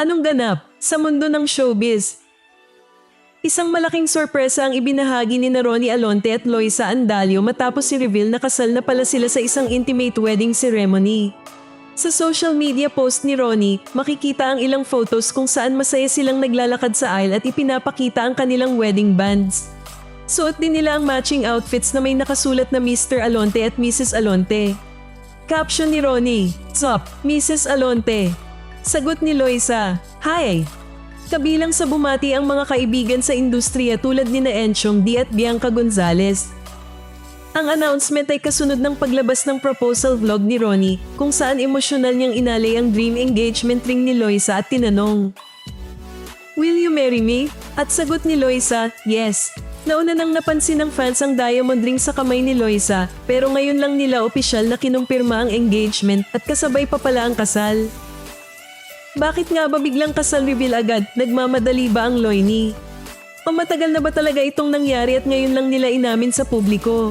Anong ganap sa mundo ng showbiz? Isang malaking sorpresa ang ibinahagi ni Ronnie Alonte at Loisa Andalio matapos si-reveal na kasal na pala sila sa isang intimate wedding ceremony. Sa social media post ni Ronnie, makikita ang ilang photos kung saan masaya silang naglalakad sa aisle at ipinapakita ang kanilang wedding bands. Suot din nila ang matching outfits na may nakasulat na Mr. Alonte at Mrs. Alonte. Caption ni Ronnie, Sup, Mrs. Alonte. Sagot ni Loisa, Hi! Kabilang sa bumati ang mga kaibigan sa industriya tulad ni na Enchong D at Bianca Gonzalez. Ang announcement ay kasunod ng paglabas ng proposal vlog ni Ronnie kung saan emosyonal niyang inalay ang dream engagement ring ni Loisa at tinanong, Will you marry me? At sagot ni Loisa, yes. Nauna nang napansin ng fans ang diamond ring sa kamay ni Loisa pero ngayon lang nila opisyal na kinumpirma ang engagement at kasabay pa pala ang kasal. Bakit nga ba biglang kasal reveal agad? Nagmamadali ba ang Loini? O matagal na ba talaga itong nangyari at ngayon lang nila inamin sa publiko?